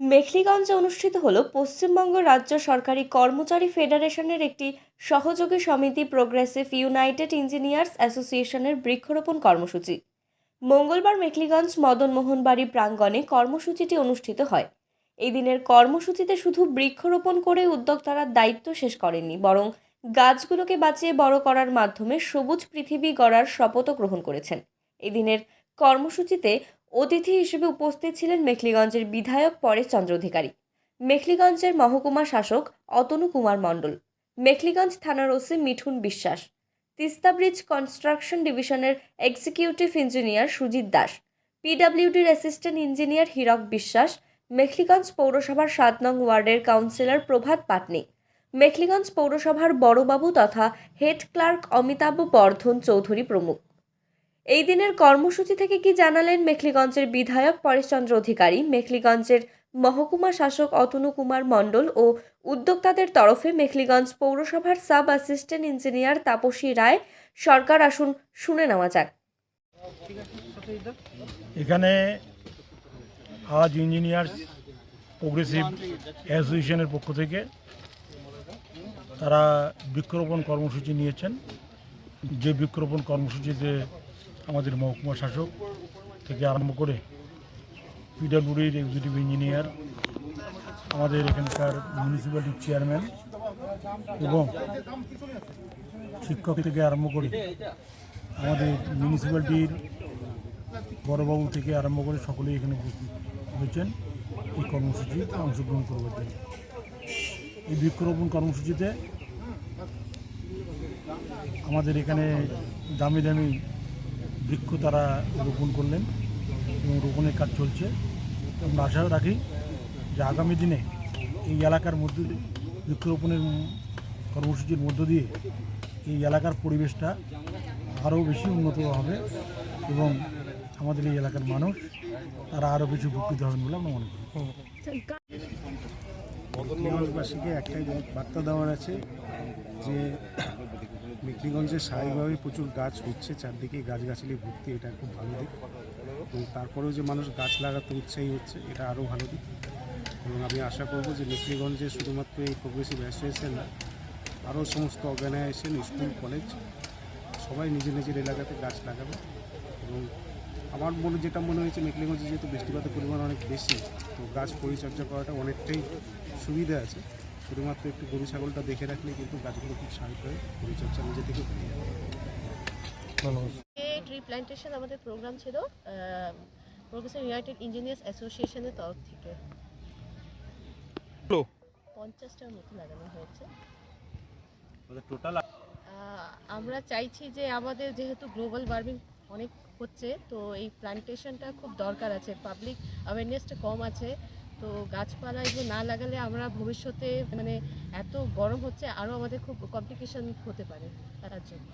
মেখলিগঞ্জে অনুষ্ঠিত হল পশ্চিমবঙ্গ রাজ্য সরকারি কর্মচারী ফেডারেশনের একটি সহযোগী সমিতি প্রোগ্রেসিভ ইউনাইটেড ইঞ্জিনিয়ার্স অ্যাসোসিয়েশনের বৃক্ষরোপণ কর্মসূচি। মঙ্গলবার মেখলিগঞ্জ মদনমোহন বাড়ি প্রাঙ্গণে কর্মসূচিটি অনুষ্ঠিত হয়। এই দিনের কর্মসূচিতে শুধু বৃক্ষরোপণ করে উদ্যোক্তারা দায়িত্ব শেষ করেননি, বরং গাছগুলোকে বাঁচিয়ে বড় করার মাধ্যমে সবুজ পৃথিবী গড়ার শপথও গ্রহণ করেছেন। এদিনের কর্মসূচিতে অতিথি হিসেবে উপস্থিত ছিলেন মেখলিগঞ্জের বিধায়ক পরেশ চন্দ্র অধিকারী, মেখলিগঞ্জের মহকুমা শাসক অতনু কুমার মণ্ডল, মেখলিগঞ্জ থানার OC Mithun Biswas, Teesta bridge construction ডিভিশনের এক্সিকিউটিভ ইঞ্জিনিয়ার সুজিত দাস, পিডাব্লিউডির অ্যাসিস্ট্যান্ট ইঞ্জিনিয়ার হীরক বিশ্বাস, মেখলিগঞ্জ পৌরসভার সাত নং ওয়ার্ডের কাউন্সিলর প্রভাত পাটনি, মেখলিগঞ্জ পৌরসভার বড়বাবু তথা হেড ক্লার্ক অমিতাভ বর্ধন চৌধুরী প্রমুখ। এই দিনের কর্মসূচি থেকে কি জানালেন মেখলিগঞ্জের বিধায়ক পরেশচন্দ্র অধিকারী? মেখলিগঞ্জের মহকুমা শাসক অতনু কুমার মণ্ডল ও উদ্যোক্তাদের তরফে মেখলিগঞ্জ পৌরসভার sub assistant engineer Tapasi Roy Sarkar আসুন শুনে নেওয়া যাক। এখানে আজ ইঞ্জিনিয়ার্স প্রোগ্রেসিভ অ্যাসোসিয়েশনের পক্ষ থেকে তারা বৃক্ষরোপণ কর্মসূচি নিয়েছেন। যে বৃক্ষরোপণ কর্মসূচিতে আমাদের মহকুমা শাসক থেকে আরম্ভ করে পিডাব্লিউডির এক্সিকিউটিভ ইঞ্জিনিয়ার আমাদের এখানকার মিউনিসিপ্যালিটির চেয়ারম্যান এবং শিক্ষক থেকে আরম্ভ করে আমাদের মিউনিসিপ্যালিটির বড়বাবু থেকে আরম্ভ করে সকলেই এখানে উপস্থিত হয়েছেন। এই কর্মসূচিতে অংশগ্রহণ করবার জন্য। এই বৃক্ষরোপণ কর্মসূচিতে আমাদের এখানে দামি দামি বৃক্ষ তারা রোপণ করলেন এবং রোপণের কাজ চলছে। আমরা আশা রাখি যে আগামী দিনে এই এলাকার মধ্যে বৃক্ষরোপণের কর্মসূচির মধ্য দিয়ে এই এলাকার পরিবেশটা আরও বেশি উন্নত হবে এবং আমাদের এই এলাকার মানুষ তারা আরও বেশি উপকৃত হবেন বলে আমরা মনে করি। একটাই বার্তা দেওয়ার আছে যে মেখলিগঞ্জে স্বাভাবিকভাবে প্রচুর গাছ হচ্ছে, চারদিকে গাছগাছালি ভর্তি, এটা খুব ভালো দিক। এবং তারপরেও যে মানুষ গাছ লাগাতে উৎসাহী হচ্ছে, এটা আরও ভালো দিক। এবং আমি আশা করব যে মেখলিগঞ্জে শুধুমাত্র এই প্রোগ্রেসিভ অ্যাসোসিয়েশন না, আরও সমস্ত অর্গানাইজেশন, স্কুল, কলেজ, সবাই নিজের নিজের এলাকাতে গাছ লাগাবে। এবং আমার মনে, যেটা মনে হয়েছে মেকলিগঞ্জে যেহেতু বৃষ্টিপাতের পরিমাণ অনেক বেশি, তো গাছ পরিচর্যা করাটা অনেকটাই সুবিধা আছে। শুধুমাত্র একটু গরু ছাগলটা দেখে রাখলে কিন্তু গাছগুলো খুব স্বাভাবিক হয়। পরিচর্যা নিজে থেকে হয়ে যাবে ট্রি প্ল্যান্টেশন আমাদের প্রোগ্রাম ছিল প্রফেসর ইউনাইটেড ইঞ্জিনিয়ার্স অ্যাসোসিয়েশনের তরফ থেকে। পঞ্চাশটার মতো লাগানো হয়েছে। আহ, আমরা চাইছি যে আমাদের যেহেতু গ্লোবাল ওয়ার্মিং অনেক হচ্ছে তো এই প্ল্যান্টেশনটা খুব দরকার আছে। পাবলিক অ্যাওয়ারনেসটা কম আছে। তো গাছপালা এগুলো না লাগালে আমরা ভবিষ্যতে মানে এত গরম হচ্ছে, আরও আমাদের খুব কমপ্লিকেশন হতে পারে তার জন্য।